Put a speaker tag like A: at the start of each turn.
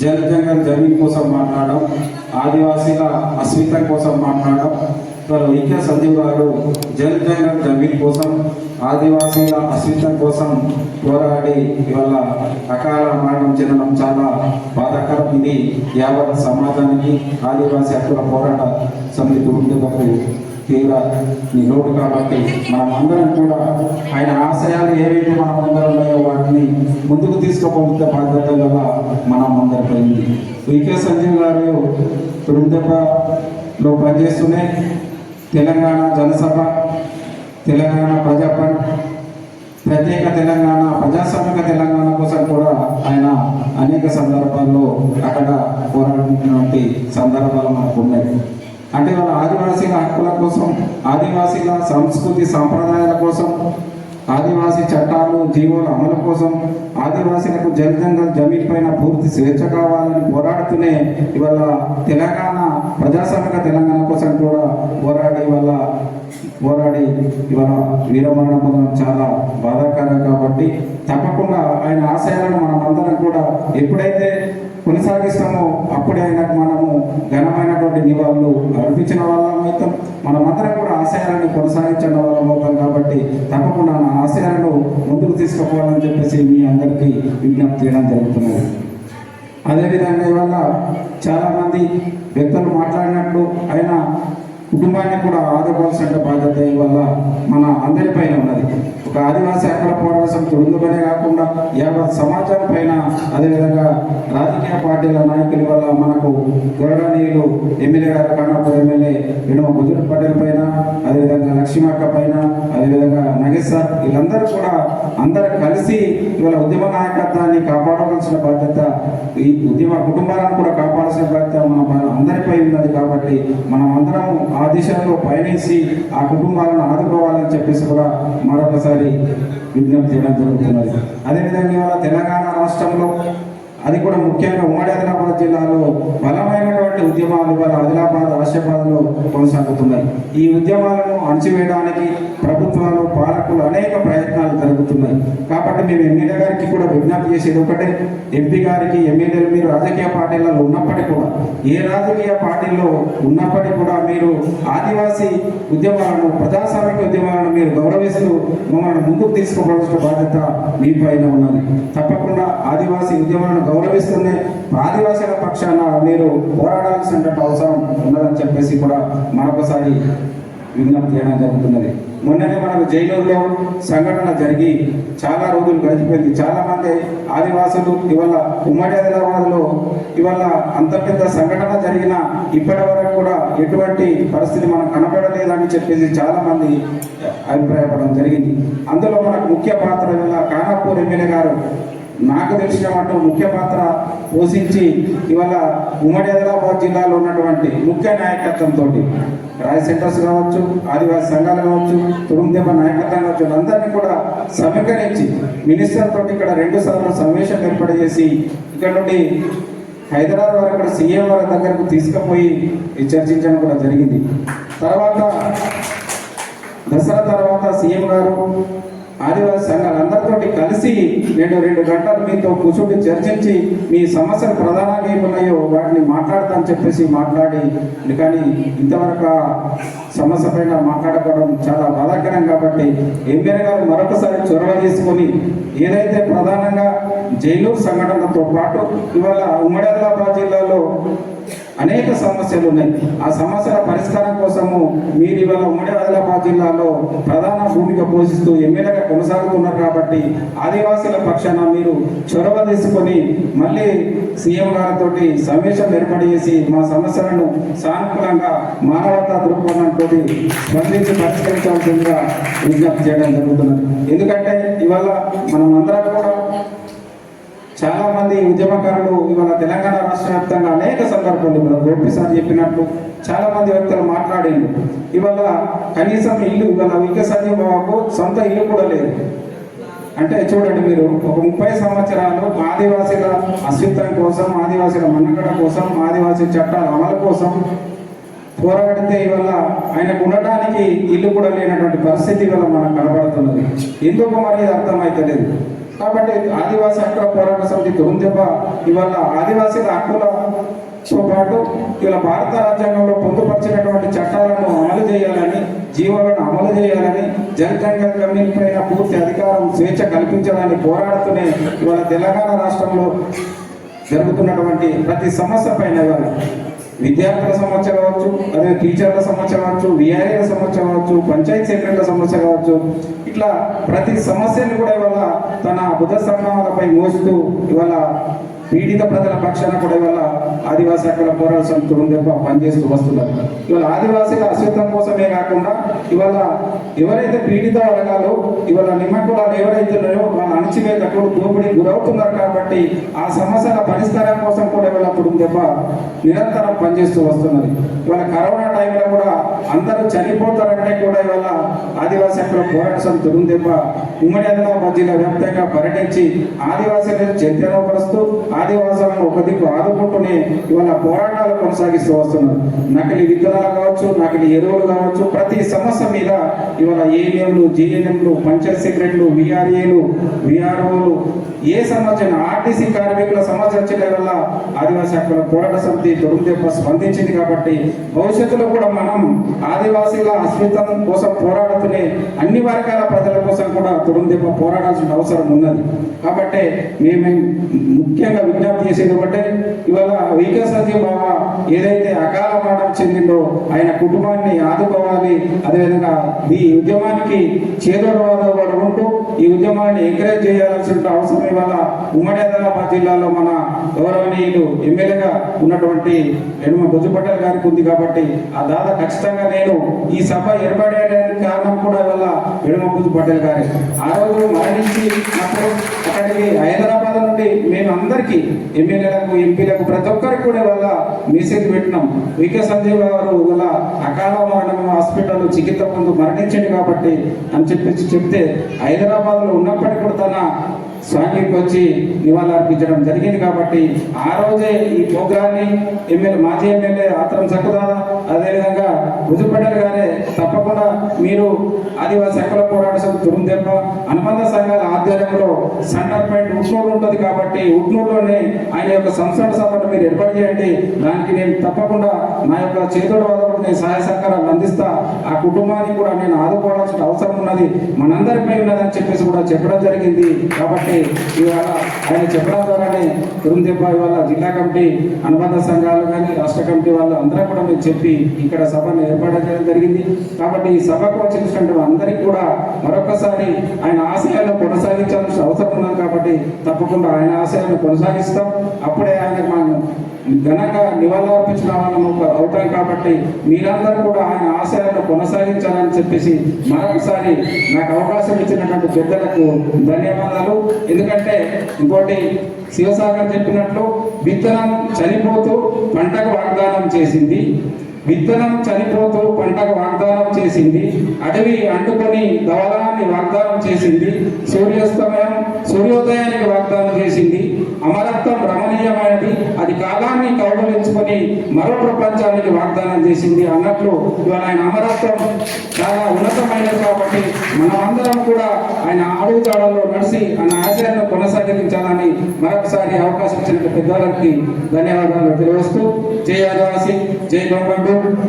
A: జల్ జంగల్ జమీన్ కోసం మాట్లాడడం ఆదివాసీల అస్మిత కోసం మాట్లాడడం మరి వైకే సందీప్ గారు జల్ జంగల్ జమీన్ కోసం ఆదివాసీల అస్మిత కోసం పోరాడి ఇవాళ అకాల మరణం చెందడం చాలా బాధాకరం. ఇది యావత్ సమాజానికి ఆదివాసీ హక్కుల పోరాట సమితి ఉండేందుకు తీవ్ర నిరోధు కాబట్టి మనం అందరం కూడా ఆయన ఆశయాలు ఏవైతే మనం అందరం ఉన్నాయో వాటిని ముందుకు తీసుకుపోతే బాధ్యత వల్ల మనం అందరిపోయింది వికే సంజీవ్ గారు తురుందెబ్బలో పనిచేస్తూనే తెలంగాణ జనసభ తెలంగాణ ప్రజా ప్రత్యేక తెలంగాణ ప్రజాస్వామిక తెలంగాణ కోసం కూడా ఆయన అనేక సందర్భాల్లో అక్కడ పోరాడినటువంటి సందర్భాలు మనకు ఉన్నాయి. అంటే వాళ్ళ ఆదివాసీల హక్కుల కోసం ఆదివాసీల సంస్కృతి సంప్రదాయాల కోసం ఆదివాసీ చట్టాలు జీవోల అమలు కోసం ఆదివాసీలకు జల్ జంగల్ జమీన్ పైన పూర్తి స్వేచ్ఛ కావాలని పోరాడుతూనే ఇవాళ తెలంగాణ ప్రజాస్వామిక తెలంగాణ కోసం కూడా పోరాడి ఇవాళ పోరాడి ఇవాళ వీరమరణ పొందడం చాలా బాధాకరం కాబట్టి తప్పకుండా ఆయన ఆశయాలను మనం అందరం కూడా ఎప్పుడైతే కొనసాగిస్తామో. అప్పుడే ఆయనకు మనము ఘనమైనటువంటి నివాళులు అర్పించిన వాళ్ళం అవుతాం. మనమందరం కూడా ఆశయాలను కొనసాగించిన వాళ్ళం అవుతాం కాబట్టి తప్పకుండా నా ఆశయాలను ముందుకు తీసుకుపోవాలని చెప్పేసి మీ అందరికీ విజ్ఞప్తి చేయడం జరుగుతున్నది అదేవిధంగా ఇవాళ చాలామంది వ్యక్తులు మాట్లాడినట్లు ఆయన కుటుంబాన్ని కూడా ఆదుకోవాల్సిన బాధ్యత వల్ల మన అందరిపైన ఉన్నది. ఒక ఆదివాసీ హక్కుల పోరాటం తొడుగుబనే కాకుండా యావత్ సమాజం పైన అదేవిధంగా రాజకీయ పార్టీల నాయకుల వల్ల మనకు గొరడనీయులు ఎమ్మెల్యే గారు ఖానాపూర్ ఎమ్మెల్యే వినుమ బుద్ధుడు పటేల్ పైన అదేవిధంగా లక్ష్మీక్క పైన అదేవిధంగా నగేష్ సార్ వీళ్ళందరూ కూడా అందరూ కలిసి ఇవాళ ఉద్యమ నాయకత్వాన్ని కాపాడవలసిన బాధ్యత ఈ ఉద్యమ కుటుంబాలను కూడా కాపాడాల్సిన బాధ్యత మన అందరిపై ఉన్నది కాబట్టి మనం అందరం ఆ దిశలో పయనించి ఆ కుటుంబాలను ఆదుకోవాలని చెప్పేసి కూడా మరొకసారి విజ్ఞప్తి చేయడం జరుగుతున్నది. అదేవిధంగా ఇవాళ తెలంగాణ రాష్ట్రంలో అది కూడా ముఖ్యంగా ఉమ్మడి ఆదిలాబాద్ జిల్లాలో బలమైనటువంటి ఉద్యమాలు వారు ఆదిలాబాద్ ఆసిఫాబాద్లో కొనసాగుతున్నాయి. ఈ ఉద్యమాలను అణచివేయడానికి ప్రభుత్వాలు పాలకులు అనేక ప్రయత్నాలు జరుగుతున్నాయి. కాబట్టి మేము ఎమ్మెల్యే గారికి కూడా విజ్ఞప్తి చేసేది ఒకటే. ఎంపీ గారికి ఎమ్మెల్యేలు మీరు రాజకీయ పార్టీలలో ఉన్నప్పటికీ కూడా ఏ రాజకీయ పార్టీల్లో ఉన్నప్పటికీ కూడా మీరు ఆదివాసీ ఉద్యమాలను ప్రజాస్వామిక ఉద్యమాలను మీరు గౌరవిస్తూ మమ్మల్ని ముందుకు తీసుకోవాల్సిన బాధ్యత మీ పైన ఉన్నది. తప్పకుండా ఆదివాసీ ఉద్యమాలను గౌరవిస్తూనే ఆదివాసీల పక్షాన మీరు పోరాడాల్సిన అవసరం ఉన్నదని చెప్పేసి కూడా మరొకసారి విజ్ఞప్తి చేయడం జరుగుతున్నది. మొన్ననే మనకు జైలులో సంఘటన జరిగి చాలా రోజులు గడిచిపోయింది. చాలా మంది ఆదివాసులు ఇవాళ ఉమ్మడి ఆదిలాబాద్లో ఇవాళ అంత పెద్ద సంఘటన జరిగిన ఇప్పటి వరకు కూడా ఎటువంటి పరిస్థితి మనకు కనపడలేదని చెప్పేసి చాలా మంది అభిప్రాయపడడం జరిగింది. అందులో మనకు ముఖ్య పాత్ర ఇవాళ ఖానాపూర్ ఎమ్మెల్యే గారు నాకు తెలిసిన మటు ముఖ్య పాత్ర పోషించి ఇవాళ ఉమ్మడి ఆదిలాబాద్ జిల్లాలో ఉన్నటువంటి ముఖ్య నాయకత్వంతో రాయ్ సెంటర్స్ కావచ్చు ఆదివాసీ సంఘాలు కావచ్చు తురుందెబ్బ నాయకత్వం కావచ్చు అందరినీ కూడా సమీకరించి మినిస్టర్ తోటి ఇక్కడ రెండు సార్లు సమావేశం ఏర్పాటు చేసి ఇక్కడ నుండి హైదరాబాద్ వరకు ఇక్కడ సీఎం వారి దగ్గరకు తీసుకుపోయి చర్చించడం కూడా జరిగింది. తర్వాత దసరా తర్వాత సీఎం గారు ఆదివాసీ సంఘాలందరితోటి కలిసి నేను రెండు గంటలు మీతో కూర్చుండి చర్చించి మీ సమస్యలు ప్రధానంగా ఏమున్నాయో వాటిని మాట్లాడతాను చెప్పేసి మాట్లాడి కానీ ఇంతవరకు సమస్య పైన మాట్లాడుకోవడం చాలా బాధాకరం కాబట్టి ఎమ్మెల్యే గారు మరొకసారి చొరవ తీసుకొని ఏదైతే ప్రధానంగా జైలూరు సంఘటనతో పాటు ఇవాళ ఉమ్మడి ఆదిలాబాద్ జిల్లాలో అనేక సమస్యలు ఉన్నాయి. ఆ సమస్యల పరిష్కారం కోసము మీరు ఇవాళ ఉమ్మడి ఆదిలాబాద్ జిల్లాలో ప్రధాన పోషిస్తూ ఎమ్మెల్యేగా కొనసాగుతున్నారు కాబట్టి ఆదివాసీల పక్షాన మీరు చొరవ తీసుకొని మళ్ళీ సీఎం గారితో సమావేశం ఏర్పాటు చేసి మా సమస్యలను సానుకూలంగా మానవతా దృక్పథంతో స్పందించి పరిష్కరించాల్సిందిగా విజ్ఞప్తి చేయడం జరుగుతున్నది. ఎందుకంటే ఇవాళ మనం అందరం కూడా చాలా మంది ఉద్యమకారులు ఇవాళ తెలంగాణ రాష్ట్ర వ్యాప్తంగా అనేక సందర్భాలు ఇప్పుడు గోపి సార్ చెప్పినట్లు చాలా మంది వ్యక్తులు మాట్లాడిండు ఇవాళ కనీసం ఇల్లు ఇవాళ విక బాబు సొంత ఇల్లు కూడా లేదు. అంటే చూడండి మీరు ఒక ముప్పై సంవత్సరాలు ఆదివాసీల అస్తిత్వం కోసం ఆదివాసీల మన్నగడ కోసం ఆదివాసీ చట్టాల అమలు కోసం పోరాడితే ఇవాళ ఆయనకు ఉండటానికి ఇల్లు కూడా లేనటువంటి పరిస్థితి వల్ల మనకు కనబడుతున్నది. ఎందుకు మరి అర్థమైతలేదు? కాబట్టి ఆదివాసీ హక్కుల పోరాట సమితి తొమ్మిదెబ్బ ఇవాళ ఆదివాసీల హక్కులతో పాటు ఇలా భారత రాజ్యాంగంలో పొందుపరిచినటువంటి చట్టాలను అమలు చేయాలని జీవాలను అమలు చేయాలని జనజంగ కమిటీ పైన పూర్తి అధికారం స్వేచ్ఛ కల్పించాలని పోరాడుతూనే ఇవాళ తెలంగాణ రాష్ట్రంలో జరుగుతున్నటువంటి ప్రతి సమస్య పైన విద్యార్థుల సమస్య కావచ్చు అదే టీచర్ల సమస్య కావచ్చు విఆర్ఏల సమస్య కావచ్చు పంచాయతీ సెక్రటరీల సమస్య కావచ్చు ఇట్లా ప్రతి సమస్యను కూడా ఇవాళ తన బుధ స్తంభాలపై మోస్తూ ఇవాళ పీడిత ప్రజల పక్షాన కూడా ఇవాళ ఆదివాసీ హక్కుల పోరాట సమితి పనిచేస్తూ వస్తున్నారు. ఇవాళ ఆదివాసీల అస్తిత్వం కోసమే కాకుండా ఇవాళ ఎవరైతే పీడిత వర్గాలు ఇవాళ నిమ్మకులాలు ఎవరైతే ఉన్నాయో వాళ్ళ అణచివేతకు దోపిడీ గురవుతున్నారు కాబట్టి ఆ సమస్యల పరిష్కారం కోసం కూడా ఇవాళ దెబ్బ నిరంతరం పనిచేస్తూ వస్తున్నది. ఇవాళ కరోనా టైంలో కూడా అందరూ చనిపోతారంటే కూడా ఇవాళ ఆదివాసీ హక్కుల పోరాట సమితి ఉమ్మడి ఆదిలాబాద్ జిల్లా వ్యాప్తంగా పర్యటించి ఆదివాసీలను చైతన్యపరుస్తూ ఆదివాసాలను ఒక దిక్కు ఆదుకుంటూనే ఇవాళ పోరాటాలు కొనసాగిస్తూ వస్తున్నారు. నకిలీ విత్తనాలు కావచ్చు నకిలీ ఎరువులు కావచ్చు ప్రతి సమస్య మీద ఇవాళ ఏఎంలు జిఎన్ఎంలు పంచాయత్ సెక్రటరీలు విఆర్ఏలు విఆర్ఓలు ఏ సమస్య ఆర్టీసీ కార్మికుల సమస్య వచ్చిన వల్ల ఆదివాసీ హక్కుల పోరాట సమితి తొడుగుదెబ్బ స్పందించింది కాబట్టి భవిష్యత్తులో కూడా మనం ఆదివాసీల అస్మితం కోసం పోరాడుతూనే అన్ని వర్గాల ప్రజల కోసం కూడా తొడుగుదెప్ప పోరాడాల్సిన అవసరం ఉన్నది. కాబట్టి మేము ముఖ్యంగా విజ్ఞప్తి చేసేది ఒకటే ఇవాళ వికే సంజీవ్ బాబా ఏదైతే అకాల మరణం చెందిందో ఆయన కుటుంబాన్ని ఆదుకోవాలి. అదేవిధంగా ఈ ఉద్యమానికి చేదోడవాదోడు ఉంటూ ఈ ఉద్యమాన్ని ఎంకరేజ్ చేయాల్సిన అవసరం ఇవాళ ఉమ్మడి ఆదిలాబాద్ జిల్లాలో మన గౌరవనీయులు ఎమ్మెల్యేగా ఉన్నటువంటి ఎడమ బుజ్జు గారికి ఉంది కాబట్టి ఆ దాదా ఖచ్చితంగా నేను ఈ సభ ఏర్పడేయడానికి కారణం కూడా ఇవాళ ఎడమ బుజ్జు గారి. ఆ రోజు మరణించి అక్కడికి హైదరాబాద్ నుండి మేము అందరికీ ఎమ్మెల్యేలకు ఎంపీలకు ప్రతి ఒక్కరికి కూడా వల్ల మెసేజ్ పెట్టినాం. వికే సంజయ్ గారు వల్ల అకాల మరణం హాస్పిటల్లో చికిత్స పొందు మరణించండి కాబట్టి అని చెప్పేసి చెప్తే హైదరాబాద్లో ఉన్నప్పటికీ కూడా తన స్వామికి వచ్చి నివాళులర్పించడం జరిగింది కాబట్టి ఆ రోజే ఈ ప్రోగ్రాన్ని ఎమ్మెల్యే మాజీ ఎమ్మెల్యే ఆత్రం సక్కుదాదా అదేవిధంగా రుజుపడ్డలు గారే తప్పకుండా మీరు ఆదివాసీ హక్కుల పోరాట సభ తురుందెప్ప అనుబంధ సంఘాల ఆధ్వర్యంలో సెంటర్ పాయింట్ ఉట్నూరు ఉంటుంది కాబట్టి ఉట్నూరులోనే ఆయన యొక్క సంస్థల సభను మీరు ఏర్పాటు చేయండి. దానికి నేను తప్పకుండా నా యొక్క చేతుల వదలకు నేను సహాయ సహకారాలు అందిస్తా. ఆ కుటుంబానికి కూడా నేను ఆదుకోవాల్సిన అవసరం ఉన్నది. మనందరిపై ఉన్నదని చెప్పేసి కూడా చెప్పడం జరిగింది. కాబట్టి ఇవాళ ఆయన చెప్పడం ద్వారానే తురుందెబ్బ ఇవాళ జిల్లా కమిటీ అనుబంధ సంఘాలు కానీ రాష్ట్ర కమిటీ వాళ్ళు అందరూ కూడా మేము చెప్పి ఇక్కడ సభను ఏర్పాటు చేయడం జరిగింది. కాబట్టి ఈ సభకు వచ్చినటువంటి అందరికీ కూడా మరొకసారి ఆయన ఆశయాలను కొనసాగించాల్సిన అవసరం ఉన్నది కాబట్టి తప్పకుండా ఆయన ఆశయాలను కొనసాగిస్తాం. అప్పుడే ఆయన మన ఘనంగా నివాళులర్పించిన వాళ్ళము అవుతాం కాబట్టి మీరందరూ కూడా ఆయన ఆశయాలను కొనసాగించాలని చెప్పేసి మరొకసారి నాకు అవకాశం ఇచ్చినటువంటి పెద్దలకు ధన్యవాదాలు. ఎందుకంటే ఇంకోటి శివసాగర్ చెప్పినట్లు విత్తనం చనిపోతూ పంటకు వాగ్దానం చేసింది. విత్తనం చనిపోతూ పంటకు వాగ్దానం చేసింది. అడవి అంటుకొని ధవలాన్ని వాగ్దానం చేసింది. సూర్యాస్తమయం సూర్యోదయానికి వాగ్దానం చేసింది. అమరత్వం రమణీయమైనది. అది కాలాన్ని కౌగలించుకొని మరో ప్రపంచానికి వాగ్దానం చేసింది అన్నట్లు ఇవాళ ఆయన అమరత్వం చాలా ఉన్నతమైనది కాబట్టి మనమందరం కూడా ఆయన అడుగుజాడల్లో నడిచి ఆయన ఆశయాలను కొనసాగించాలని మరొకసారి అవకాశం ఇచ్చిన పెద్దవాళ్ళకి ధన్యవాదాలు తెలియజేస్తూ. జై ఆదివాసి జై గవర్నమెంట్